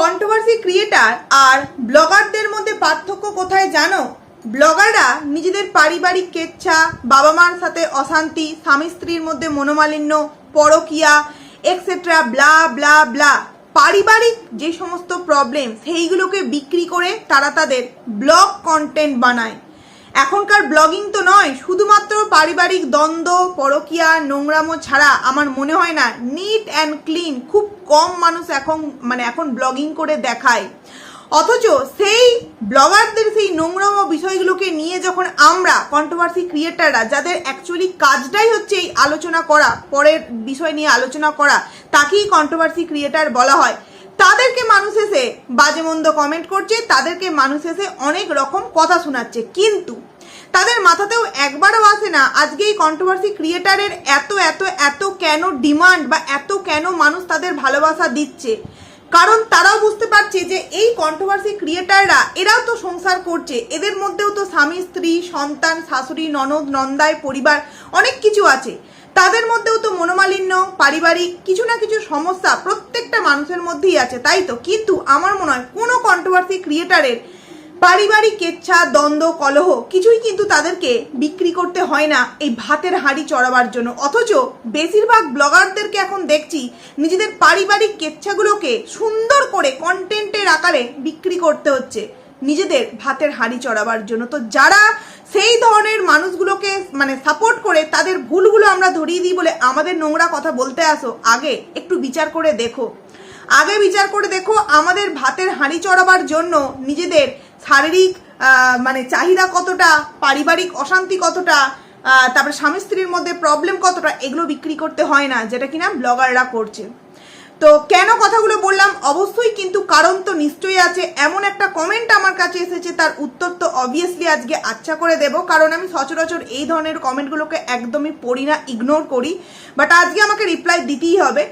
Controversy creator আর ব্লগারদের মধ্যে পার্থক্য কোথায় জানো? ব্লগাররা নিজেদের পারিবারিক কেচ্ছা বাবা মার সাথে অশান্তি স্বামী স্ত্রীর মধ্যে মনোমালিন্য, পরকিয়া এক্সেট্রা ব্লা ব্লা ব্লা পারিবারিক যে সমস্ত প্রবলেম সেইগুলোকে বিক্রি করে তারা তাদের ব্লগ কন্টেন্ট বানায়। এখনকার ব্লগিং তো নয়, শুধুমাত্র পারিবারিক দ্বন্দ্ব, পরকিয়া, নোংরামো ছাড়া আমার মনে হয় না নিট অ্যান্ড ক্লিন খুব কম মানুষ এখন মানে এখন ব্লগিং করে দেখায়। অথচ সেই ব্লগারদের সেই নোংরাম বিষয়গুলোকে নিয়ে যখন আমরা কন্ট্রোভার্সি ক্রিয়েটাররা যাদের অ্যাকচুয়ালি কাজটাই হচ্ছে এই আলোচনা করা, পরের বিষয় নিয়ে আলোচনা করা, তাকেই কন্ট্রোভার্সি ক্রিয়েটার বলা হয়। তাদেরকে মানুষ এসে বাজে মন্দ কমেন্ট করছে, তাদেরকে মানুষ এসে অনেক রকম কথা শোনাচ্ছে। কিন্তু তাদের মাথাতেও একবারও আসে না আজকে এই কন্ট্রোভার্সি ক্রিয়েটারের এত এত এত কেন ডিমান্ড বা এত কেন মানুষ তাদের ভালোবাসা দিচ্ছে? কারণ তারাও বুঝতে পারছে যে এই কন্ট্রোভার্সি ক্রিয়েটাররা এরাও তো সংসার করছে। এদের মধ্যেও তো স্বামী, স্ত্রী, সন্তান, শাশুড়ি, ননদ নন্দায় পরিবার, অনেক কিছু আছে। তাদের মধ্যেও তো মনোমালিন্য, পারিবারিক কিছু না কিছু সমস্যা প্রত্যেকটা মানুষের মধ্যেই আছে, তাই তো? কিন্তু আমার মনে হয় কোনো কন্ট্রোভার্সি ক্রিয়েটারের পারিবারিক কেচ্ছা দ্বন্দ্ব, কলহ কিছুই কিন্তু তাদেরকে বিক্রি করতে হয় না এই ভাতের হাঁড়ি চড়াবার জন্য। অথচ বেশিরভাগ ব্লগারদেরকে এখন দেখছি নিজেদের পারিবারিক কেচ্ছাগুলোকে সুন্দর করে কন্টেন্টের আকারে বিক্রি করতে হচ্ছে। নিজেদের ভাতের হাঁড়ি চড়াবার জন্য। তো যারা সেই ধরনের মানুষগুলোকে মানে সাপোর্ট করে তাদের ভুলগুলো আমরা ধরিয়ে দিই বলে আমাদের নোংরা কথা বলতে আসো, আগে একটু বিচার করে দেখো। আগে বিচার করে দেখো আমাদের ভাতের হাঁড়ি চড়াবার জন্য নিজেদের শারীরিক মানে চাহিদা কতটা, পারিবারিক অশান্তি কতটা তারপরে স্বামী স্ত্রীর মধ্যে প্রবলেম কতটা, এগুলো বিক্রি করতে হয় না, যেটা কিনা ব্লগাররা করছে। তো কেন কথাগুলো বললাম? অবশ্যই কিন্তু কারণ তো নিশ্চয়ই আছে। এমন একটা কমেন্ট আমার কাছে এসেছে, তার উত্তর তো অবভিয়াসলি আজকে আচ্ছা করে দেব। কারণ আমি সচরাচর এই ধরনের কমেন্টগুলোকে একদমই পড়ি না ইগনোর করি। বাট আজকে আমাকে রিপ্লাই দিতেই হবে।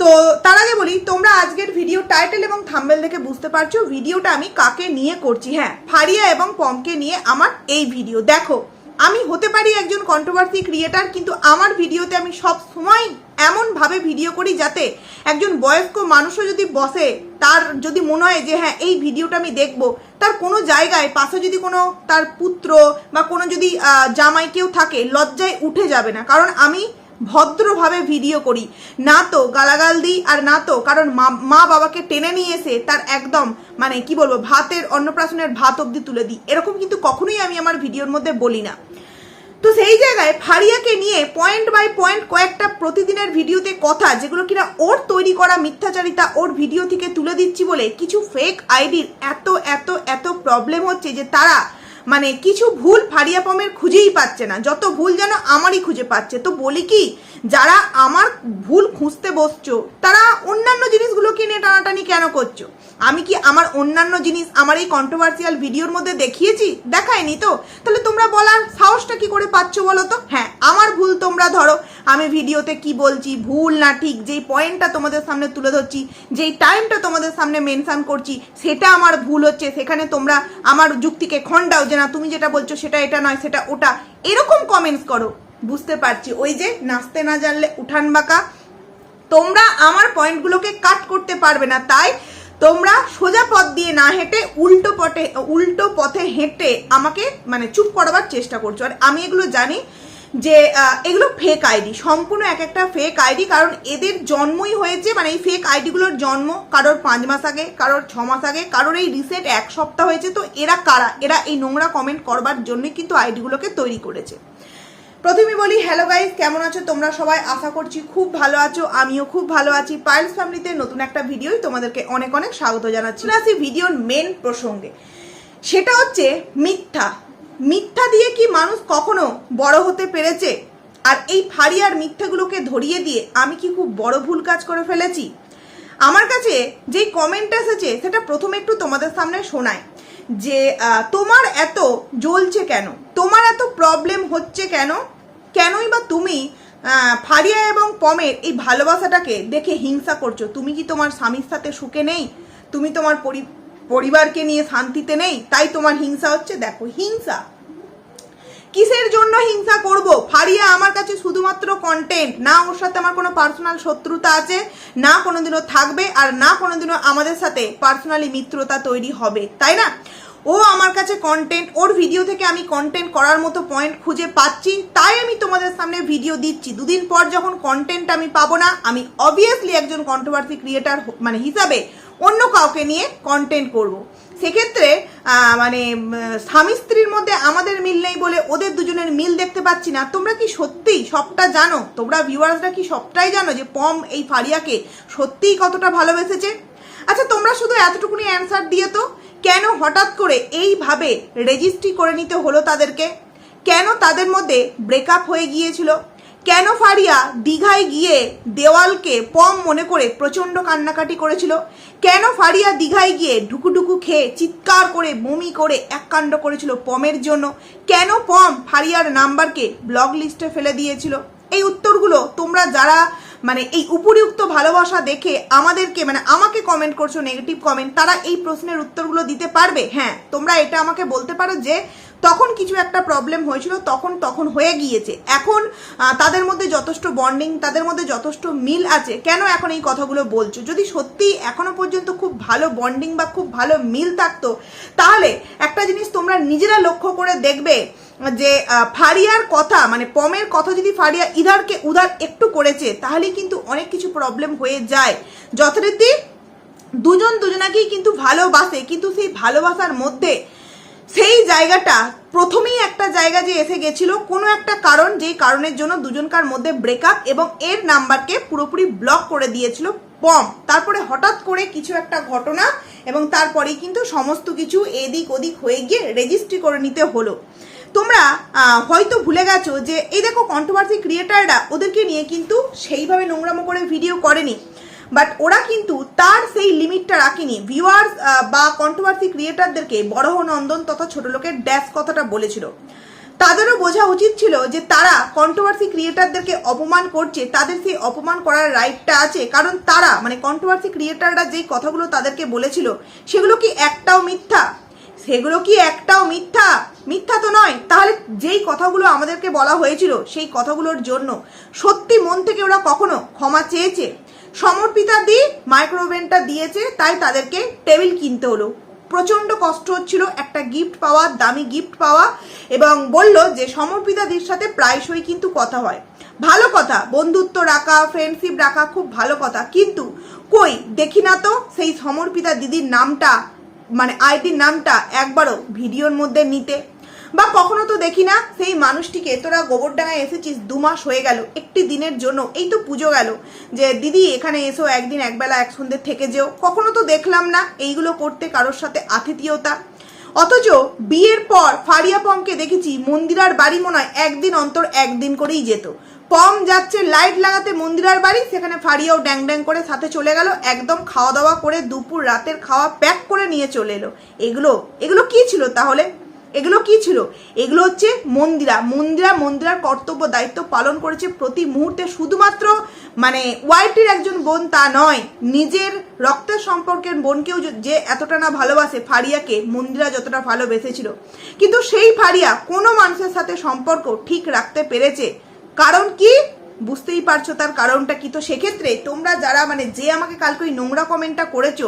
তো তার আগে বলি, তোমরা আজকের ভিডিও টাইটেল এবং থাম্বেল দেখে বুঝতে পারছ ভিডিওটা আমি কাকে নিয়ে করছি? হ্যাঁ ফারিয়া এবং পমকে নিয়ে আমার এই ভিডিও দেখো আমি হতে পারি একজন কন্ট্রোভার্সি ক্রিয়েটার কিন্তু আমার ভিডিওতে আমি সব সময় এমনভাবে ভিডিও করি যাতে একজন বয়স্ক মানুষও যদি বসে, তার যদি মনে হয় যে হ্যাঁ এই ভিডিওটা আমি দেখব, তার কোনো জায়গায় পাশে যদি কোনো তার পুত্র বা কোনো যদি জামাই কেউ থাকে, লজ্জায় উঠে যাবে না। কারণ আমি ভদ্রভাবে ভিডিও করি। না তো গালাগাল দিই আর না তো, কারণ মা বাবাকে টেনে নিয়ে এসে তার একদম মানে কি বলব, ভাতের, অন্নপ্রাশনের ভাত অবধি তুলে দিই। এরকম কিন্তু কখনোই আমি আমার ভিডিওর মধ্যে বলি না। তো সেই জায়গায় ফারিয়াকে নিয়ে পয়েন্ট বাই পয়েন্ট কয়েকটা প্রতিদিনের ভিডিওতে কথা, যেগুলো কিনা ওর তৈরি করা মিথ্যাচারিতা ওর ভিডিও থেকে তুলে দিচ্ছি বলে কিছু ফেক আইডির এত এত এত প্রবলেম হচ্ছে যে তারা মানে কিছু ভুল ফারিয়া পমের খুঁজেই পাচ্ছে না, যত ভুল যেন আমারই খুঁজে পাচ্ছে। তো বলি কি, যারা আমার ভুল খুঁজতে বসছো, তারা অন্যান্য জিনিসগুলো কিনে টানাটানি কেন করছ? আমি কি আমার অন্যান্য জিনিস আমার এই কন্ট্রোভার্সিয়াল ভিডিওর মধ্যে দেখিয়েছি? দেখায়নি তো? তাহলে তোমরা বলার সাহসটা কি করে পাচ্ছ বলো তো? হ্যাঁ আমার ভুল তোমরা ধরো। আমি ভিডিওতে কি বলছি, ভুল না ঠিক? যেই পয়েন্টটা তোমাদের সামনে তুলে ধরছি, যেই টাইমটা তোমাদের সামনে মেনশান করছি, সেটা আমার ভুল হচ্ছে। সেখানে তোমরা আমার যুক্তিকে খণ্ডাও যে না, তুমি যেটা বলছো সেটা এটা নয়, সেটা ওটা। এরকম কমেন্টস করো। বুঝতে পারছি। ওই যে নাচতে না জানলে উঠান বাঁকা। তোমরা আমার পয়েন্টগুলোকে কাট করতে পারবে না। তাই তোমরা সোজা পথ দিয়ে না হেঁটে উল্টো পথে উল্টো পথে হেঁটে আমাকে মানে চুপ করাবার চেষ্টা করছ। আর আমি এগুলো জানি যে এগুলো ফেক আইডি সম্পূর্ণ এক একটা ফেক আইডি কারণ এদের জন্মই হয়েছে মানে এই ফেক আইডিগুলোর জন্ম কারোর পাঁচ মাস আগে, কারোর ছ মাস আগে, কারোর এই রিসেন্ট এক সপ্তাহ হয়েছে, তো এরা কারা? এরা এই নোংরা কমেন্ট করবার জন্যই কিন্তু আইডিগুলোকে তৈরি করেছে। প্রথমে বলি হ্যালো গাইস কেমন আছো? তোমরা সবাই আশা করছি খুব ভালো আছো। আমিও খুব ভালো আছি। পাইলস ফ্যামিলিতে নতুন একটা ভিডিওই তোমাদেরকে অনেক অনেক স্বাগত জানাচ্ছি। আসি ভিডিওর মেন প্রসঙ্গে। সেটা হচ্ছে মিথ্যা। মিথ্যা দিয়ে কি মানুষ কখনো বড় হতে পেরেছে? আর এই ফাড়ি আর মিথ্যাগুলোকে ধরিয়ে দিয়ে আমি কি খুব বড় ভুল কাজ করে ফেলেছি? আমার কাছে যেই কমেন্ট এসেছে, সেটা প্রথমে একটু তোমাদের সামনে শোনায় যে তোমার এত জ্বলছে কেন? তোমার এত প্রবলেম হচ্ছে কেন? কেনই বা তুমি ফারিয়া এবং পমের এই ভালোবাসাটাকে দেখে হিংসা করছ? তুমি কি তোমার স্বামীর সাথে সুখে নেই? তুমি তোমার পরি- পরিবারকে নিয়ে শান্তিতে নেই? তাই তোমার হিংসা হচ্ছে? দেখো, হিংসা। কিসের জন্য হিংসা করব? ফারিয়া আমার কাছে শুধুমাত্র কন্টেন্ট না ওর সাথে আমার কোনো পার্সোনাল শত্রুতা আছে, না কোনোদিনও থাকবে, আর না কোনোদিনও আমাদের সাথে পার্সোনালি মিত্রতা তৈরি হবে। তাই না? ও আমার কাছে কন্টেন্ট ওর ভিডিও থেকে আমি কন্টেন্ট করার মতো পয়েন্ট খুঁজে পাচ্ছি, তাই আমি তোমাদের সামনে ভিডিও দিচ্ছি। দুদিন পর যখন কন্টেন্ট আমি পাবো না, আমি অবভিয়াসলি একজন কন্ট্রোভার্সি ক্রিয়েটার মানে হিসাবে অন্য কাউকে নিয়ে কন্টেন্ট করব। সেক্ষেত্রে মানে স্বামী স্ত্রীর মধ্যে আমাদের মিল নেই বলে ওদের দুজনের মিল দেখতে পাচ্ছি না। তোমরা কি সত্যিই সবটা জানো? তোমরা ভিউয়ার্সরা কি সবটাই জানো যে পম এই ফারিয়াকে সত্যিই কতটা ভালোবেসেছে? আচ্ছা তোমরা শুধু এতটুকুনি অ্যান্সার দিয়ে তো কেন হঠাৎ করে এইভাবে রেজিস্ট্রি করে নিতে হলো তাদেরকে? কেন তাদের মধ্যে ব্রেকআপ হয়ে গিয়েছিল? কেন ফারিয়া দীঘায় গিয়ে দেওয়ালকে পম মনে করে প্রচণ্ড কান্নাকাটি করেছিল? কেন ফারিয়া দীঘায় গিয়ে ঢুকুঢুকু খেয়ে চিৎকার করে বমি করে এক কাণ্ড করেছিল পমের জন্য? কেন পম ফারিয়ার নাম্বারকে ব্লগ লিস্টে ফেলে দিয়েছিল? এই উত্তরগুলো তোমরা যারা মানে এই উপরিউক্ত ভালোবাসা দেখে আমাদেরকে মানে আমাকে কমেন্ট করছ নেগেটিভ কমেন্ট তারা এই প্রশ্নের উত্তরগুলো দিতে পারবে? হ্যাঁ তোমরা এটা আমাকে বলতে পারো যে তখন কিছু একটা প্রবলেম হয়েছিল, তখন তখন হয়ে গিয়েছে। এখন তাদের মধ্যে যথেষ্ট বন্ডিং তাদের মধ্যে যথেষ্ট মিল আছে। কেন এখন এই কথাগুলো বলছো? যদি সত্যি এখনও পর্যন্ত খুব ভালো বন্ডিং বা খুব ভালো মিল থাকতো, তাহলে একটা জিনিস তোমরা নিজেরা লক্ষ্য করে দেখবে যে ফারিয়ার কথা মানে পমের কথা যদি ফারিয়া ইধারকে উধার একটু করেছে তাহলে কিন্তু অনেক কিছু প্রবলেম হয়ে যায়। যথারীতি দুজন দুজনাকেই কিন্তু ভালোবাসে, কিন্তু সেই ভালোবাসার মধ্যে সেই জায়গাটা প্রথমেই একটা জায়গা যে এসে গেছিল, কোনো একটা কারণ যেই কারণের জন্য দুজনকার মধ্যে ব্রেকআপ এবং এর নাম্বারকে পুরোপুরি ব্লক করে দিয়েছিল পম তারপরে হঠাৎ করে কিছু একটা ঘটনা এবং তারপরেই কিন্তু সমস্ত কিছু এদিক ওদিক হয়ে গিয়ে রেজিস্ট্রি করে নিতে হলো। তোমরা হয়তো ভুলে গেছো যে, এই দেখো কন্ট্রোভার্সি ক্রিয়েটাররা ওদেরকে নিয়ে কিন্তু সেইভাবে নোংরামো করে ভিডিও করেনি। বাট ওরা কিন্তু তার সেই লিমিটটা রাখেনি। ভিউয়ার্স বা কন্ট্রোভার্সি ক্রিয়েটারদেরকে বড়হ নন্দন তথা ছোট লোকের ড্যাশ কথাটা বলেছিল। তাদেরও বোঝা উচিত ছিল যে তারা কন্ট্রোভার্সি ক্রিয়েটারদেরকে অপমান করছে, তাদের সেই অপমান করার রাইটটা আছে। কারণ তারা মানে কন্ট্রোভার্সি ক্রিয়েটাররা যেই কথাগুলো তাদেরকে বলেছিল, সেগুলো কি একটাও মিথ্যা? সেগুলো কি একটাও মিথ্যা? মিথ্যা তো নয়। তাহলে যেই কথাগুলো আমাদেরকে বলা হয়েছিল, সেই কথাগুলোর জন্য সত্যি মন থেকে ওরা কখনো ক্ষমা চেয়েছে। সমর্পিতা দি মাইক্রোওভেনটা দিয়েছে, তাই তাদেরকে টেবিল কিনতে হলো। প্রচণ্ড কষ্ট হচ্ছিল একটা গিফট পাওয়া, দামি গিফট পাওয়া, এবং বলল যে সমর্পিতা দির সাথে প্রায়শই কিন্তু কথা হয়। ভালো কথা, বন্ধুত্ব রাখা ফ্রেন্ডশিপ রাখা খুব ভালো কথা। কিন্তু কই, দেখি না তো সেই সমর্পিতা দিদির নামটা মানে আইডির নামটা একবারও ভিডিওর মধ্যে নিতে। বা কখনো তো দেখি না, সেই মানুষটিকে। তোরা গোবরডাঙ্গায় এসেছিস, দু মাস হয়ে গেল, একটি দিনের জন্য। এই তো পুজো গেল। যে, দিদি, এখানে এসো, একদিন একবেলা এক সন্ধ্যে থেকে যেও। কখনো তো দেখলাম না এইগুলো করতে কারোর সাথে আতিথিয়তা। অথচ বিয়ের পর ফারিয়া পমকে দেখেছি মন্দিরার বাড়ি মনে হয় একদিন অন্তর একদিন করেই যেত। পম যাচ্ছে লাইট লাগাতে মন্দিরার বাড়ি, সেখানে ফারিয়াও ড্যাং ড্যাং করে সাথে চলে গেল, একদম খাওয়া দাওয়া করে দুপুর রাতের খাওয়া প্যাক করে নিয়ে চলে এলো। এগুলো এগুলো কি ছিল তাহলে? এগুলো কি ছিল? এগুলো হচ্ছে মন্দিরা। মন্দিরা, মন্দিরার কর্তব্য, দায়িত্ব পালন করেছে প্রতি মুহূর্তে শুধুমাত্র মানে ওয়াইটির একজন বোন তা নয়, নিজের রক্তের সম্পর্কের বোনকেও যে- এতটা না ভালোবাসে, ফারিয়াকে মন্দিরা যতটা ভালোবেসেছিল। কিন্তু সেই ফারিয়া কোনো মানুষের সাথে সম্পর্ক ঠিক রাখতে পেরেছে। কারণ কি? বুঝতেই পারছ তার কারণটা কি? তো সেক্ষেত্রে তোমরা যারা মানে যে আমাকে কালকে ওই নোংরা কমেন্টটা করেছ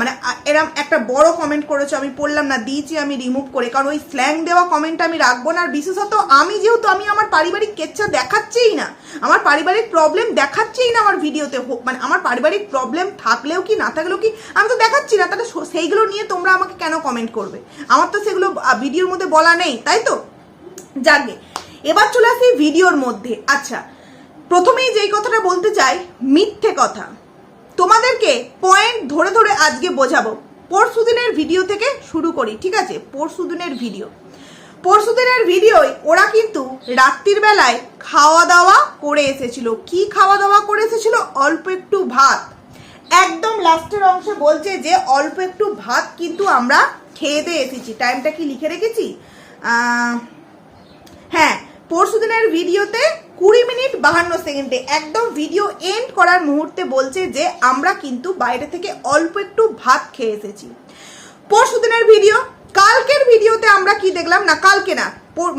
মানে এরম একটা বড় কমেন্ট করেছ, আমি পড়লাম না, দিয়েছি আমি রিমুভ করে। কারণ ওই স্ল্যাং দেওয়া কমেন্ট আমি রাখব না। আর বিশেষত আমি যেহেতু, আমি আমার পারিবারিক কেচ্ছা দেখাচ্ছেই না। আমার পারিবারিক প্রবলেম দেখাচ্ছেই না আমার ভিডিওতে মানে আমার পারিবারিক প্রবলেম থাকলেও কি, না থাকলেও কি, আমি তো দেখাচ্ছি না। তাহলে সেইগুলো নিয়ে তোমরা আমাকে কেন কমেন্ট করবে? আমার তো সেগুলো ভিডিওর মধ্যে বলা নেই, তাই তো? যাকে এবার চলে আসি ভিডিওর মধ্যে। আচ্ছা প্রথমেই যেই কথাটা বলতে চাই, মিথ্যে কথা। তোমাদেরকে পয়েন্ট ধরে ধরে আজকে বোঝাবো। পরশু দিনের ভিডিও থেকে শুরু করি, ঠিক আছে? পরশু দিনের ভিডিও। পরশু দিনের ভিডিওয় ওরা কিন্তু রাত্রির বেলায় খাওয়া দাওয়া করে এসেছিল। কি খাওয়া দাওয়া করে এসেছিল? অল্প একটু ভাত। একদম লাস্টের অংশে বলছে যে, অল্প একটু ভাত কিন্তু আমরা খেয়ে দিয়ে এসেছি। টাইমটা কি লিখে রেখেছি? হ্যাঁ পরশু দিনের ভিডিওতে কুড়ি মিনিট বাহান্ন সেকেন্ডে একদম ভিডিও এন্ড করার মুহূর্তে বলছে যে, আমরা কিন্তু বাইরে থেকে অল্প একটু ভাত খেয়ে এসেছি। পরশু দিনের ভিডিও, কালকের ভিডিওতে আমরা কি দেখলাম? না, কালকে না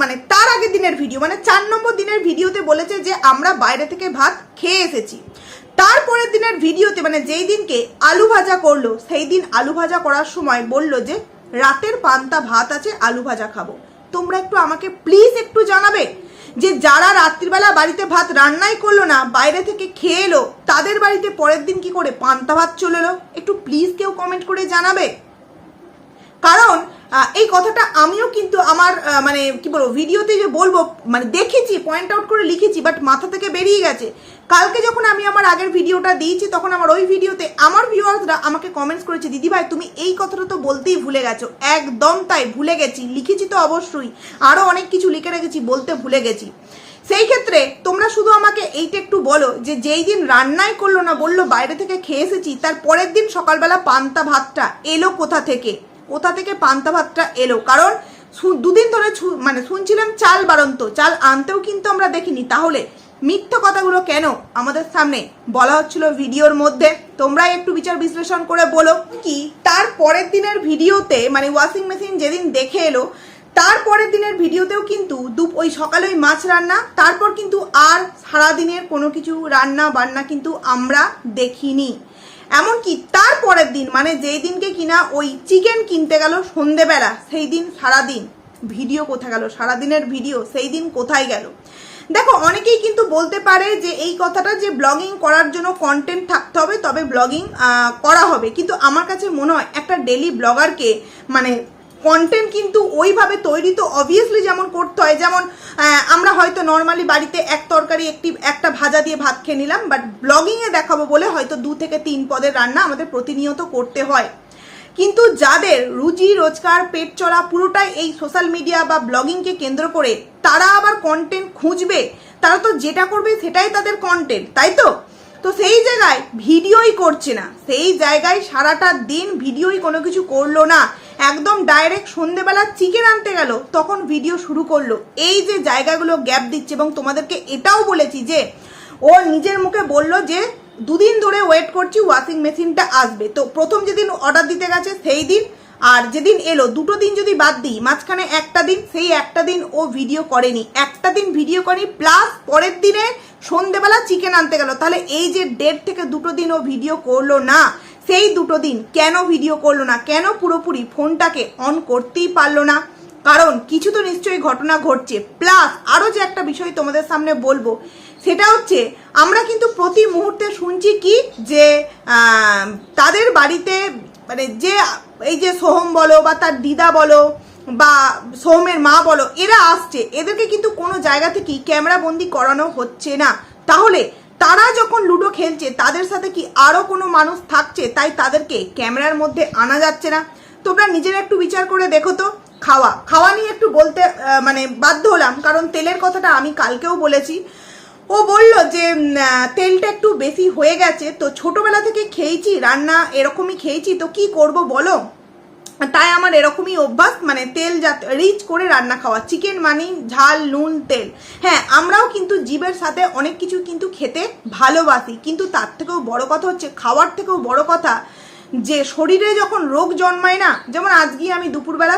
মানে তার আগের দিনের ভিডিও মানে চার নম্বর দিনের ভিডিওতে বলেছে যে, আমরা বাইরে থেকে ভাত খেয়ে এসেছি। তারপরের দিনের ভিডিওতে মানে যেই দিনকে আলু ভাজা করল, সেই দিন আলু ভাজা করার সময় বলল যে, রাতের পান্তা ভাত আছে, আলু ভাজা খাব। তোমরা একটু আমাকে প্লিজ একটু জানাবে যে যারা রাত্রিবেলা বাড়িতে ভাত রান্নাই করল না, বাইরে থেকে খেয়ে এলো, তাদের বাড়িতে পরের দিন কি করে পান্তা ভাত চলে এলো? একটু প্লিজ কেউ কমেন্ট করে জানাবে। কারণ এই কথাটা আমিও কিন্তু আমার মানে কি বলব, ভিডিওতে যে বলব মানে দেখেছি পয়েন্ট আউট করে লিখেছি বাট মাথা থেকে বেরিয়ে গেছে। কালকে যখন আমি আমার আগের ভিডিওটা দিয়েছি, তখন আমার ওই ভিডিওতে আমার ভিউয়ার্সরা আমাকে কমেন্টস করেছে দিদি ভাই তুমি এই কথাটা তো বলতেই ভুলে গেছো। একদম তাই, ভুলে গেছি। লিখেছি তো অবশ্যই আরও অনেক কিছু লিখে রেখেছি, বলতে ভুলে গেছি। সেই ক্ষেত্রে তোমরা শুধু আমাকে এইটা একটু বলো, যে যেই দিন রান্নাই করল না, বলল বাইরে থেকে খেয়ে এসেছি, তার পরের দিন সকালবেলা পান্তা ভাতটা এলো কোথা থেকে? কোথা থেকে পান্তা ভাতটা এলো? কারণ দুদিন ধরে মানে শুনছিলাম চাল বাড়ন্ত, চাল আনতেও কিন্তু আমরা দেখিনি। তাহলে মিথ্যা কথাগুলো কেন আমাদের সামনে বলা হচ্ছিল ভিডিওর মধ্যে? তোমরাই একটু বিচার বিশ্লেষণ করে বলো। কি? তার পরের দিনের ভিডিওতে মানে ওয়াশিং মেশিন যেদিন দেখে এলো তারপরের দিনের ভিডিওতেও কিন্তু দুপ ওই সকালে ওই মাছ রান্না, তারপর কিন্তু আর সারাদিনের কোনো কিছু রান্না বান্না কিন্তু আমরা দেখিনি। এমনকি তার পরের দিন মানে যেই দিনকে কিনা ওই চিকেন কিনতে গেল সন্ধেবেলা, সেই দিন সারাদিন। ভিডিও কোথায় গেল? সারাদিনের ভিডিও সেই দিন কোথায় গেল? দেখো, অনেকেই কিন্তু বলতে পারে যে এই কথাটা যে ব্লগিং করার জন্য কন্টেন্ট থাকতে হবে, তবে ব্লগিং করা হবে। কিন্তু আমার কাছে মনে হয় একটা ডেলি ব্লগারকে মানে কন্টেন্ট কিন্তু ওইভাবে তৈরি তো অবভিয়াসলি যেমন করতে হয়, যেমন আমরা হয়তো নর্মালি বাড়িতে এক তরকারি, একটি, একটা ভাজা দিয়ে ভাত খেয়ে নিলাম বাট ব্লগিংয়ে দেখাবো বলে হয়তো দু থেকে তিন পদের রান্না আমাদের প্রতিনিয়ত করতে হয়। কিন্তু যাদের রুজি, রোজগার, পেট চলা পুরোটাই এই সোশ্যাল মিডিয়া বা ব্লগিংকে কেন্দ্র করে তারা আবার কন্টেন্ট খুঁজবে, তারা তো যেটা করবে সেটাই তাদের কন্টেন্ট তাই তো? তো সেই জায়গায় ভিডিওই করছে না। সেই জায়গায় সারাটা দিন ভিডিওই কোনো কিছু করল না। একদম ডাইরেক্ট সন্ধেবেলা চিকেন আনতে গেল, তখন ভিডিও শুরু করল। এই যে জায়গাগুলো গ্যাপ দিচ্ছে এবং তোমাদেরকে এটাও বলেছি যে, ও নিজের মুখে বলল যে, দুদিন ধরে ওয়েট করছি ওয়াশিং মেশিনটা আসবে। তো প্রথম যেদিন অর্ডার দিতে গেছে, সেই দিন আর যেদিন এলো, দুটো দিন যদি বাদ দিই, মাঝখানে একটা দিন, সেই একটা দিন ও ভিডিও করেনি। একটা দিন ভিডিও করেনি প্লাস পরের দিনে সন্ধেবেলা চিকেন আনতে গেল। তাহলে এই যে দেড় থেকে দুটো দিন ও ভিডিও করল না, সেই দুটো দিন কেন ভিডিও করল না? কেন পুরোপুরি ফোনটাকে অন করতেই পারল না? কারণ কিছু তো নিশ্চয়ই ঘটনা ঘটছে। প্লাস আরও যে একটা বিষয় তোমাদের সামনে বলব, সেটা হচ্ছে আমরা কিন্তু প্রতি মুহূর্তে শুনছি কি যে তাদের বাড়িতে মানে যে, এই যে সোহম বলো বা তার দিদা বলো বা সোহমের মা বলো, এরা আসছে। এদেরকে কিন্তু কোনো জায়গা থেকেই ক্যামেরা বন্দি করানো হচ্ছে না। তাহলে তারা যখন লুডো খেলছে, তাদের সাথে কি আরও কোনো মানুষ থাকছে? তাই তাদেরকে ক্যামেরার মধ্যে আনা যাচ্ছে না। তোমরা নিজেরা একটু বিচার করে দেখো তো, খাওয়া। খাওয়া নিয়ে একটু বলতে মানে বাধ্য হলাম। কারণ তেলের কথাটা আমি কালকেও বলেছি। ও বলল যে তেলটা একটু বেশি হয়ে গেছে, তো ছোটবেলা থেকে খেয়েছি, রান্না এরকমই খেয়েছি, তো কি করব বলো? তাই আমার এরকমই অভ্যাস মানে তেল জাত রিচ করে রান্না খাওয়া চিকেন মানে ঝাল, নুন, তেল। হ্যাঁ আমরাও কিন্তু জীবের সাথে অনেক কিছু কিন্তু খেতে ভালোবাসি, কিন্তু তার থেকেও বড় কথা হচ্ছে, খাওয়ার থেকেও বড় কথা যে শরীরে যখন রোগ জন্মায় না, যেমন আজকে আমি দুপুরবেলা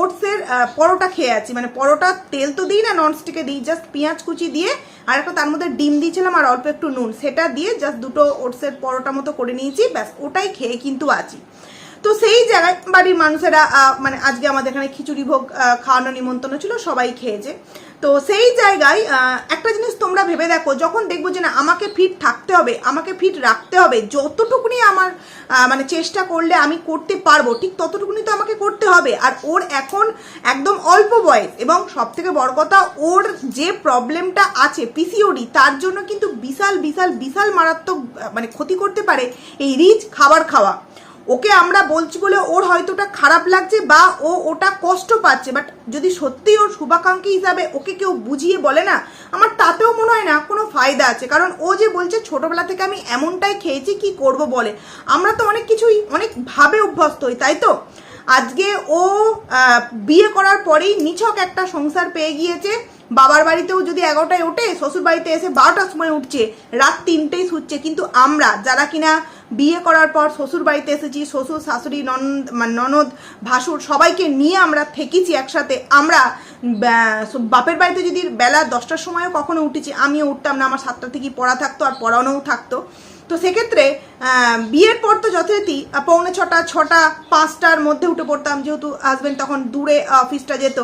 ওটসের পরোটা খেয়ে আছি। মানে পরোটা তেল তো দিই না ননস্টিকে দিই জাস্ট পেঁয়াজ কুচি দিয়ে, আর একটা তার মধ্যে ডিম দিয়েছিলাম আর অল্প একটু নুন। সেটা দিয়ে জাস্ট দুটো ওটসের পরোটা মতো করে নিয়েছি, ব্যাস, ওটাই খেয়ে কিন্তু আছি। তো সেই জায়গায় বাড়ির মানুষেরা মানে আজকে আমাদের এখানে খিচুড়ি ভোগ খাওয়ানো নিমন্ত্রণ ছিল, সবাই খেয়েছে। তো সেই জায়গায় একটা জিনিস তোমরা ভেবে দেখো, যখন দেখব যে না, আমাকে ফিট থাকতে হবে, আমাকে ফিট রাখতে হবে, যতটুকুনি আমার মানে চেষ্টা করলে আমি করতে পারব, ঠিক ততটুকুনি তো আমাকে করতে হবে। আর ওর এখন একদম অল্প বয়স এবং সব থেকে বড় কথা, ওর যে প্রবলেমটা আছে পিসিওডি তার জন্য কিন্তু বিশাল বিশাল বিশাল মারাত্মক মানে ক্ষতি করতে পারে এই রিচ খাবার খাওয়া। ওকে আমরা বলছি বলে ওর হয়তো ওটা খারাপ লাগছে বা ও ওটা কষ্ট পাচ্ছে বাট যদি সত্যি ওর শুভাকাঙ্ক্ষী হিসাবে ওকে কেউ বুঝিয়ে বলে না, আমার তাতেও মনে হয় না কোনো ফায়দা আছে। কারণ ও যে বলছে, ছোটবেলা থেকে আমি এমনটাই খেয়েছি, কি করব বলে? আমরা তো অনেক কিছুই, অনেক ভাবে অভ্যস্ত হই, তাই তো? আজকে ও বিয়ে করার পরেই নিছক একটা সংসার পেয়ে গিয়েছে। বাবার বাড়িতেও যদি এগারোটায় ওঠে শ্বশুর বাড়িতে এসে বারোটার সময় উঠছে, রাত তিনটেই শুচ্ছে। কিন্তু আমরা, যারা কিনা বিয়ে করার পর শ্বশুর বাড়িতে এসেছি, শ্বশুর, শাশুড়ি ননদ মানে ননদ, ভাসুর, সবাইকে নিয়ে আমরা থেকেছি একসাথে। আমরা বাপের বাড়িতে যদি বেলা দশটার সময়ও কখনো উঠেছি, আমিও উঠতাম না, আমার সাতটা থেকেই পড়া থাকতো আর পড়ানোও থাকতো। তো সেক্ষেত্রে বিয়ের পর তো যথারীতি পৌনে ছটা ছটা, পাঁচটার মধ্যে উঠে পড়তাম, যেহেতু হাজব্যান্ড তখন দূরে অফিসটা যেত।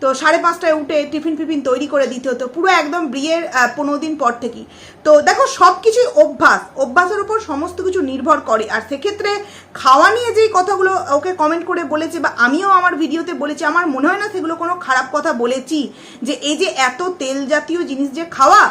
তো সাড়ে পাঁচটায় উঠে টিফিন ফিফিন তৈরি করে দিতে হতো, পুরো একদম বিয়ের পনেরো দিন পর থেকেই। তো দেখো সব কিছুই অভ্যাস। অভ্যাসের উপর সমস্ত কিছু নির্ভর করে। আর সেক্ষেত্রে খাওয়া নিয়ে যেই কথাগুলো ওকে কমেন্ট করে বলেছে বা আমিও আমার ভিডিওতে বলেছি, আমার মনে হয় না সেগুলো কোনো খারাপ কথা বলেছি, যে এই যে এত তেল জাতীয় জিনিস যে খাওয়া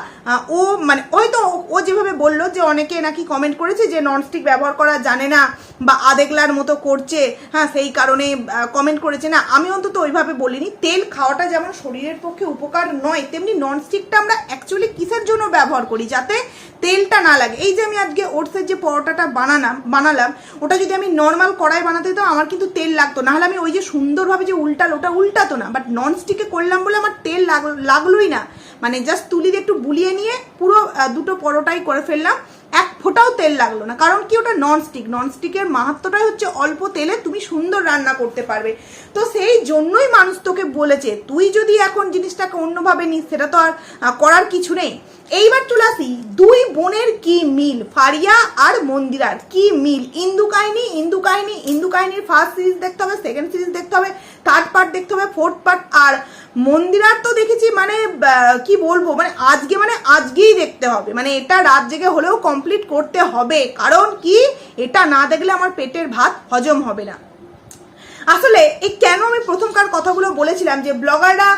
ও মানে হয়তো ও- ও যেভাবে বলল যে অনেকে নাকি কমেন্ট করেছে যে ননস্টিক ব্যবহার করা জানে না বা আদেগলার মতো করছে। হ্যাঁ সেই কারণে কমেন্ট করেছে না। আমি অন্তত ওইভাবে বলিনি। তেল খাওয়াটা যেমন শরীরের পক্ষে উপকার নয়, তেমনি ননস্টিকটা আমরা অ্যাকচুয়ালি কিসের জন্য ব্যবহার করি? যাতে তেলটা না লাগে। এই যে আমি আজকে ওটসের যে পরোটাটা বানালাম বানালাম, ওটা যদি আমি নর্মাল কড়াই বানাতে দিতাম, আমার কিন্তু তেল লাগতো। নাহলে আমি ওই যে সুন্দরভাবে যে উল্টাল, ওটা উল্টাতো না। বাট ননস্টিকে করলাম বলে আমার তেল লাগ- লাগলোই না। মানে জাস্ট তুলি দিয়ে একটু বুলিয়ে নিয়ে পুরো দুটো পরোটাই করে ফেললাম। এক ফোঁটাও তেল লাগল না, কারণ কি ওটা ননস্টিক ননস্টিকের মাহাত্মটাই হচ্ছে অল্প তেলে তুমি সুন্দর রান্না করতে পারবে। তো সেই জন্যই মানুষ তোকে বলেছে, তুই যদি এখন জিনিসটাকে অন্যভাবে নিস, সেটা তো আর করার কিছু নেই। এইবার চলে আসি, দুই বোনের কি মিল? ফারিয়া আর মন্দিরার কি মিল? ইন্দু কাহিনী ইন্দু কাহিনী, ইন্দু কাহিনীর ফার্স্ট সিরিজ দেখতে হবে সেকেন্ড সিরিজ দেখতে হবে। থার্ড পার্ট দেখতে হবে ফোর্থ পার্ট আর মন্দিরার তো দেখেছি মানে কি বলব মানে আজকে মানে আজকেই দেখতে হবে। মানে এটা রাত জেগে হলেও কমপ্লিট করতে হবে। কারণ কি? এটা না দেখলে আমার পেটের ভাত হজম হবে না। আসলে এই কেন আমি প্রথমকার কথাগুলো বলেছিলাম যে ব্লগাররা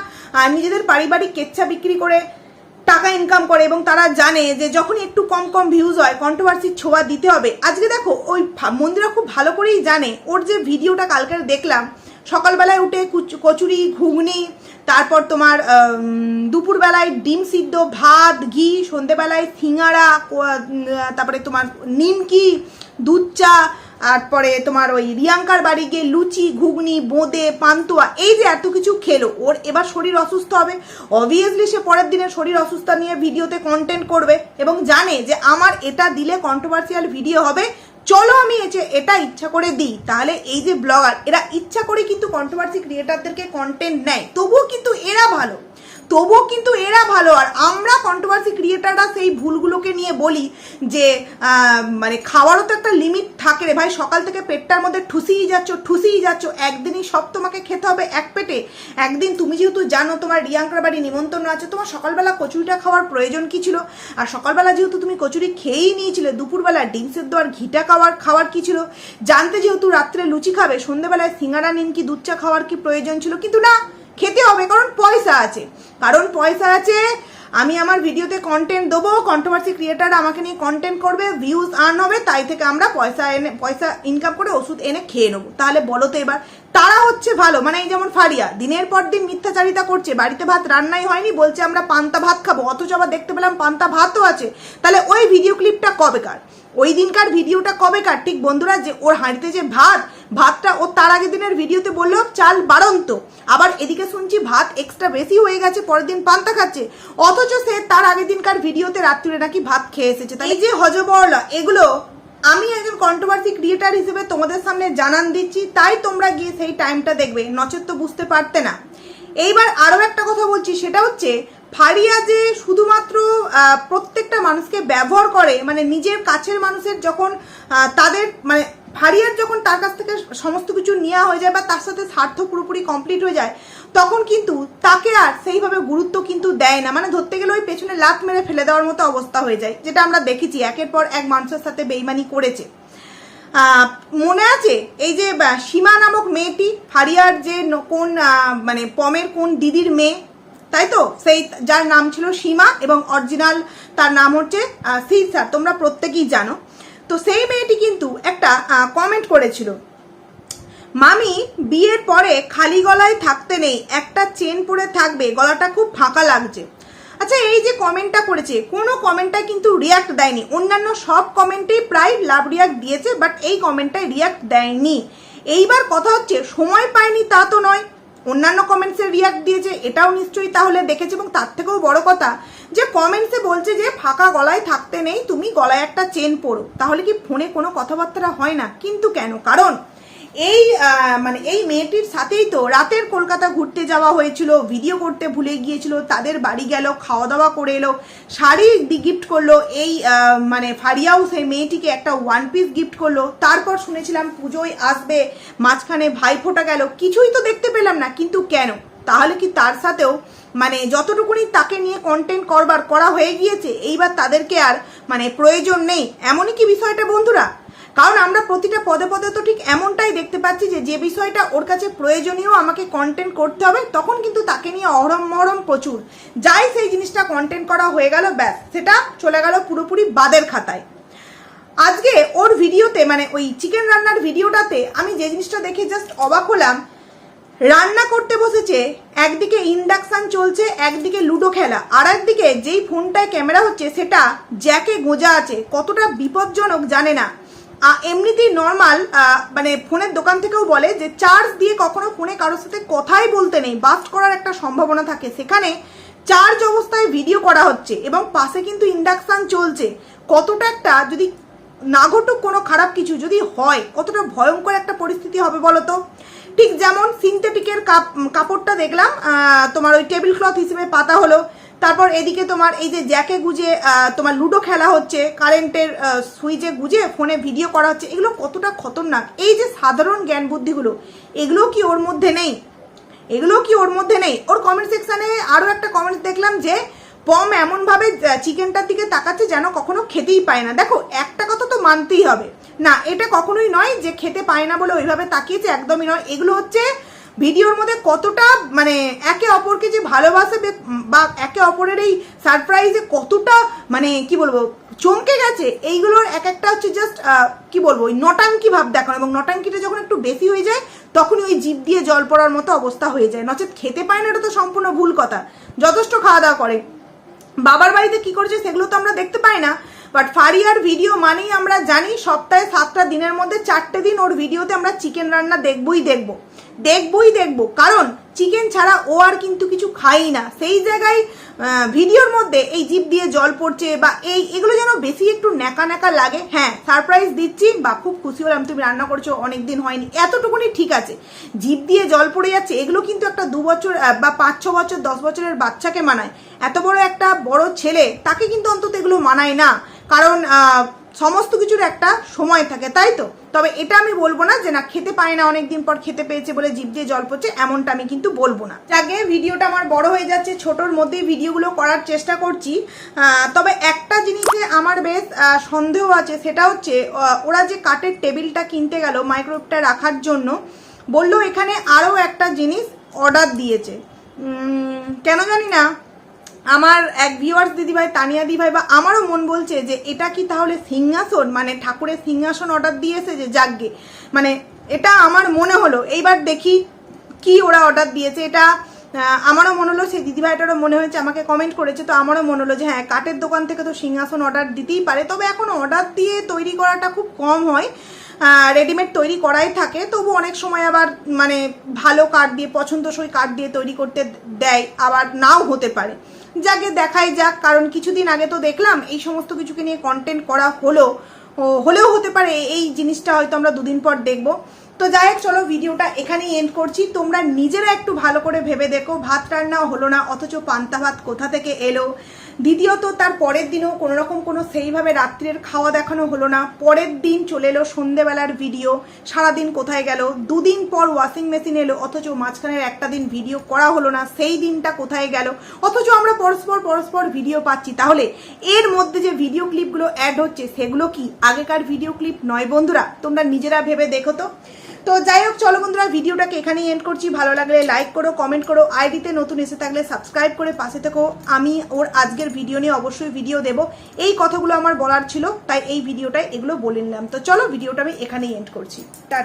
নিজেদের পারিবারিক কেচ্ছা বিক্রি করে টাকা ইনকাম করে এবং তারা জানে যে, যখনই একটু কম কম ভিউজ হয় কন্ট্রোভার্সির ছোঁয়া দিতে হবে। আজকে দেখো, ওই মন্দিরা খুব ভালো করেই জানে। ওর যে ভিডিওটা কালকের দেখলাম সকালবেলায় উঠে কুচ- কচুরি ঘুগনি তারপর তোমার দুপুরবেলায় ডিম সিদ্ধ ভাত ঘি সন্ধেবেলায় উম, তারপরে তোমার নিমকি দুধ চা তারপরে তোমার ওই রিয়াঙ্কার বাড়ি গিয়ে লুচি ঘুগনি বোঁদে পান্তুয়া এই যে এত কিছু খেলো। ওর এবার শরীর অসুস্থ হবে। অবভিয়াসলি সে পরের দিনে শরীর অসুস্থ নিয়ে ভিডিওতে কন্টেন্ট করবে এবং জানে যে আমার এটা দিলে কন্ট্রোভার্সিয়াল ভিডিও হবে। চলো আমি এই যে এটা ইচ্ছা করে দিই, তাহলে এই যে ব্লগার, এরা ইচ্ছা করে কিন্তু কন্ট্রোভার্সি ক্রিয়েটারদেরকে কন্টেন্ট নেয়, তবুও কিন্তু এরা ভালো। তবুও কিন্তু এরা ভালো। আর আমরা কন্ট্রোভার্সি ক্রিয়েটাররা সেই ভুলগুলোকে নিয়ে বলি যে মানে খাওয়ারও তো একটা লিমিট থাকে রে ভাই। সকাল থেকে পেটটার মধ্যে ঠুসিই যাচ্ছ ঠুসিই যাচ্ছ। একদিনই সব তোমাকে খেতে হবে এক পেটে। একদিন তুমি যেহেতু জানো তোমার রিয়াঙ্কার বাড়ি নিমন্ত্রণ আছে, তোমার সকালবেলা কচুরিটা খাওয়ার প্রয়োজন কি ছিল? আর সকালবেলা যেহেতু তুমি কচুরি খেয়েই নিয়েছিলে, দুপুরবেলা ডিম সেদ্ধ আর ঘিটা খাওয়ার খাওয়ার কি ছিল? জানতে যেহেতু রাত্রে লুচি খাবে সন্ধ্যেবেলায় সিঙ্গারা, নিমকি, দুধ চা খাওয়ার কি প্রয়োজন ছিল? কিন্তু না! খেতে হবে, কারণ পয়সা আছে। কারণ পয়সা আছে, আমি আমার ভিডিওতে কন্টেন্ট দেবো কন্ট্রোভার্সি ক্রিয়েটার আমাকে নিয়ে কন্টেন্ট করবে ভিউজ আর্ন হবে, তাই থেকে আমরা পয়সা এনে, পয়সা ইনকাম করে ওষুধ এনে খেয়ে নেব। তাহলে বলো তো এবার, তারা হচ্ছে ভালো মানে এই যেমন ফারিয়া, দিনের পর দিন মিথ্যাচারিতা করছে, বাড়িতে ভাত রান্নাই হয়নি, বলছে আমরা পান্তা ভাত খাব, অথচ আবার দেখতে পেলাম পান্তা ভাতও আছে। তাহলে ওই ভিডিও ক্লিপটা কবেকার ওই দিনকার ভিডিওটা কবেকার? ঠিক বন্ধুরা, যে ওর হাঁড়িতে যে ভাত, ভাতটা ও তার আগের দিনের ভিডিওতে বলল, চাল বাড়ন্ত। আবার এদিকে শুনছি ভাত এক্সট্রা বেশি হয়ে গেছে, পরের দিন পান্তা খাচ্ছে। অথচ সে তার আগের দিনকার ভিডিওতে রাত্রিরে নাকি ভাত খেয়ে এসেছে। তাই যে হজবরলা, এগুলো আমি একজন কন্ট্রোভার্সি ক্রিয়েটার হিসেবে তোমাদের সামনে জানান দিচ্ছি, তাই তোমরা গিয়ে সেই টাইমটা দেখবে। নচেত তো বুঝতে পারতে না। এইবার আরও একটা কথা বলছি, সেটা হচ্ছে ফারিয়া যে শুধুমাত্র প্রত্যেকটা মানুষকে ব্যবহার করে মানে নিজের কাছের মানুষের যখন তাদের মানে ফারিয়ার যখন তার কাছ থেকে সমস্ত কিছু নেওয়া হয়ে যায় বা তার সাথে স্বার্থ পুরোপুরি কমপ্লিট হয়ে যায়, তখন কিন্তু তাকে আর সেইভাবে গুরুত্ব কিন্তু দেয় না। মানে ধরতে গেলে ওই পেছনে লাত মেরে ফেলে দেওয়ার মতো অবস্থা হয়ে যায়, যেটা আমরা দেখেছি একের পর এক মানুষের সাথে বেইমানি করেছে। মনে আছে এই যে সীমা নামক মেয়েটি, ফারিয়ার যে কোন মানে পমের কোন দিদির মেয়ে তাই তো? সেই যার নাম ছিল সীমা এবং অরিজিনাল তার নাম হচ্ছে সিরসা তোমরা প্রত্যেকেই জানো। তো সেই মেয়েটি কিন্তু একটা কমেন্ট করেছিল। মামি, বিয়ের পরে খালি গলায় থাকতে নেই, একটা চেন পরে থাকবে, গলাটা খুব ফাঁকা লাগছে। আচ্ছা এই যে কমেন্টটা করেছে, কোনো কমেন্টটা কিন্তু রিয়াক্ট দেয়নি। অন্যান্য সব কমেন্টেই প্রায় লাভ রিয়াক্ট দিয়েছে বাট এই কমেন্টটায় রিয়াক্ট দেয়নি। এইবার কথা হচ্ছে, সময় পায়নি তা তো নয়। অন্যান্য কমেন্টসে রিয়াক্ট দিয়েছে, এটাও নিশ্চয়ই তাহলে দেখেছে এবং তার থেকেও বড় কথা যে কমেন্টসে বলছে যে, ফাঁকা গলায় থাকতে নেই, তুমি গলায় একটা চেন পরো। তাহলে কি ফোনে কোনো কথাবার্তা হয় না? কিন্তু কেন? কারণ এই মানে এই মেয়েটির সাথেই তো রাতের কলকাতা ঘুরতে যাওয়া হয়েছিল ভিডিও করতে ভুলে গিয়েছিল, তাদের বাড়ি গেল খাওয়া দাওয়া করে এলো, শাড়ি গিফট করল, এই মানে ফারিয়াও সেই মেয়েটিকে একটা ওয়ান পিস গিফট করল, তারপর শুনেছিলাম পুজোয় আসবে, মাঝখানে ভাই ফোটা গেল, কিছুই তো দেখতে পেলাম না, কিন্তু কেন? তাহলে কি তার সাথেও মানে যতটুকুনি তাকে নিয়ে কন্টেন্ট করবার করা হয়ে গিয়েছে, এইবার তাদেরকে আর মানে প্রয়োজন নেই, এমনই কি বিষয়টা বন্ধুরা? কারণ আমরা প্রতিটা পদে পদে তো ঠিক এমনটাই দেখতে পাচ্ছি যে যে বিষয়টা ওর কাছে প্রয়োজনীয়, আমাকে কন্টেন্ট করতে হবে, তখন কিন্তু তাকে নিয়ে অহরম মহরম প্রচুর। যাই সেই জিনিসটা কন্টেন্ট করা হয়ে গেল, ব্যাস। সেটা চলে গেল পুরোপুরি বাদের খাতায়। আজকে ওর ভিডিওতে মানে ওই চিকেন রান্নার ভিডিওটাতে আমি যে জিনিসটা দেখে জাস্ট অবাক হলাম, রান্না করতে বসেছে, একদিকে ইন্ডাকশান চলছে, একদিকে লুডো খেলা। আর একদিকে যেই ফোনটায় ক্যামেরা হচ্ছে, সেটা জ্যাকে গোজা আছে। কতটা বিপজ্জনক জানে না। এমনিতেই নর্মাল মানে ফোনের দোকান থেকেও বলে যে চার্জ দিয়ে কখনো ফোনে কারোর সাথে কথাই বলতে নেই বাস্ট করার একটা সম্ভাবনা থাকে। সেখানে চার্জ অবস্থায় ভিডিও করা হচ্ছে এবং পাশে কিন্তু ইন্ডাকশান চলছে। কতটা একটা যদি না ঘটুক কোনো খারাপ কিছু যদি হয়, কতটা ভয়ঙ্কর একটা পরিস্থিতি হবে বলো তো? ঠিক যেমন সিনথেটিকের কাপ, কাপড়টা দেখলাম তোমার ওই টেবিল ক্লথ হিসেবে পাতা হলো। তারপর এদিকে তোমার এই যে জ্যাকে গুজে তোমার লুডো খেলা হচ্ছে, কারেন্টের সুইচে গুজে ফোনে ভিডিও করা হচ্ছে, এগুলো কতটা খতরনাক। এই যে সাধারণ জ্ঞান বুদ্ধিগুলো এগুলো কি ওর মধ্যে নেই? এগুলো কি ওর মধ্যে নেই? ওর কমেন্ট সেকশানে আরও একটা কমেন্ট দেখলাম যে, পম এমনভাবে চিকেনটার দিকে তাকাচ্ছে যেন কখনো খেতেই পায় না। দেখো, একটা কথা তো মানতেই হবে। না, এটা কখনোই নয় যে খেতে পায় না বলে ওইভাবে তাকিয়েছে, একদমই নয়। এগুলো হচ্ছে ভিডিওর মধ্যে কতটা মানে একে অপরকে যে ভালোবাসে বা একে অপরের এই সারপ্রাইজে কতটা মানে কি বলব, চমকে গেছে, এইগুলোর এক একটা হচ্ছে জাস্ট কি বলব, ওই নটাঙ্কি ভাব দেখানো এবং নটাঙ্কিটা যখন একটু বেশি হয়ে যায়, তখনই ওই জিভ দিয়ে জল পড়ার মতো অবস্থা হয়ে যায়। নচেত খেতে পায় না, এটা তো সম্পূর্ণ ভুল কথা। যথেষ্ট খাওয়া দাওয়া করে। বাবার বাড়িতে কি করছে সেগুলো তো আমরা দেখতে পাই না বাট ফারিয়ার ভিডিও মানেই আমরা জানি সপ্তাহে সাতটা দিনের মধ্যে চারটে দিন ওর ভিডিওতে আমরা চিকেন রান্না দেখবই দেখব। দেখবই দেখব। কারণ চিকেন ছাড়া ও আর কিন্তু কিছু খাই না। সেই জায়গায় ভিডিওর মধ্যে এই জিপ দিয়ে জল পড়ছে বা এই, এগুলো যেন বেশি একটু ন্যাকা ন্যাকা লাগে। হ্যাঁ সারপ্রাইজ দিচ্ছি বা খুব খুশি হলাম, তুমি রান্না করছ অনেক দিন হয়নি। এতটুকুনি ঠিক আছে। জিপ দিয়ে জল পড়ে যাচ্ছে, এগুলো কিন্তু একটা দু বছর বা পাঁচ, ছ বছর, দশ বছরের বাচ্চাকে মানায়। এত বড় একটা বড় ছেলে, তাকে কিন্তু অন্তত এগুলো মানায় না। কারণ সমস্ত কিছুর একটা সময় থাকে, তাই তো? তবে এটা আমি বলব না যে না, খেতে পায় না, অনেকদিন পর খেতে পেয়েছে বলে জিভ দিয়ে জল পড়ছে, এমনটা আমি কিন্তু বলব না। যাকে ভিডিওটা আমার বড় হয়ে যাচ্ছে, ছোটোর মধ্যেই ভিডিওগুলো করার চেষ্টা করছি। তবে একটা জিনিসে আমার বেশ সন্দেহ আছে, সেটা হচ্ছে ওরা যে কাঠের টেবিলটা কিনতে গেল মাইক্রোওয়েভটা রাখার জন্য, বলল এখানে আরও একটা জিনিস অর্ডার দিয়েছে। কেন জানি না আমার এক ভিউয়ার্স দিদিভাই, তানিয়া দিভাই বা আমারও মন বলছে যে, এটা কি তাহলে সিংহাসন? মানে ঠাকুরের সিংহাসন অর্ডার দিয়েছে যে যাগ্গে মানে এটা আমার মনে হলো। এইবার দেখি কি ওরা অর্ডার দিয়েছে। এটা আমারও মনে হলো, সেই দিদিভাইটারও মনে হয়েছে, আমাকে কমেন্ট করেছে। তো আমারও মনে হলো যে হ্যাঁ কাঠের দোকান থেকে তো সিংহাসন অর্ডার দিতেই পারে। তবে এখন অর্ডার দিয়ে তৈরি করাটা খুব কম হয়। রেডিমেড তৈরি করাই থাকে। তবু অনেক সময় আবার মানে ভালো কাঠ দিয়ে, পছন্দসই কাঠ দিয়ে তৈরি করতে দেয়। আবার নাও হতে পারে। যাকে দেখাই যাক, কারণ কিছুদিন আগে তো দেখলাম এই সমস্ত কিছুকে নিয়ে কন্টেন্ট করা হলো হলেও হতে পারে এই জিনিসটা হয়তো আমরা দুদিন পর দেখব। তো যাই হোক, চলো ভিডিওটা এখানেই এন্ড করছি। তোমরা নিজেরা একটু ভালো করে ভেবে দেখো, ভাত রান্না হলো না, অথচ পান্তা ভাত কোথা থেকে এলো? দ্বিতীয়ত, তার পরের দিনও কোনো রকম কোনো সেইভাবে রাত্রের খাওয়া দেখানো হলো না। পরের দিন চলে এলো সন্ধেবেলার ভিডিও। সারাদিন কোথায় গেল? দুদিন পর ওয়াশিং মেশিন এলো, অথচ মাঝখানের একটা দিন ভিডিও করা হলো না। সেই দিনটা কোথায় গেল? অথচ আমরা পরস্পর পরস্পর ভিডিও পাচ্ছি। তাহলে এর মধ্যে যে ভিডিও ক্লিপগুলো অ্যাড হচ্ছে, সেগুলো কি আগেকার ভিডিও ক্লিপ নয় বন্ধুরা? তোমরা নিজেরা ভেবে দেখো তো। তো যাই হোক, চলো বন্ধুরা, ভিডিওটাকে এখানেই এন্ড করছি। ভালো লাগলে লাইক করো কমেন্ট করো। আইডিতে নতুন এসে থাকলে সাবস্ক্রাইব করে পাশে থেকো। আমি ওর আজকের ভিডিও নিয়ে অবশ্যই ভিডিও দেব। এই কথাগুলো আমার বলার ছিল, তাই এই ভিডিওটায় এগুলো বলে নিলাম। তো চলো ভিডিওটা আমি এখানেই এন্ড করছি। টাটা।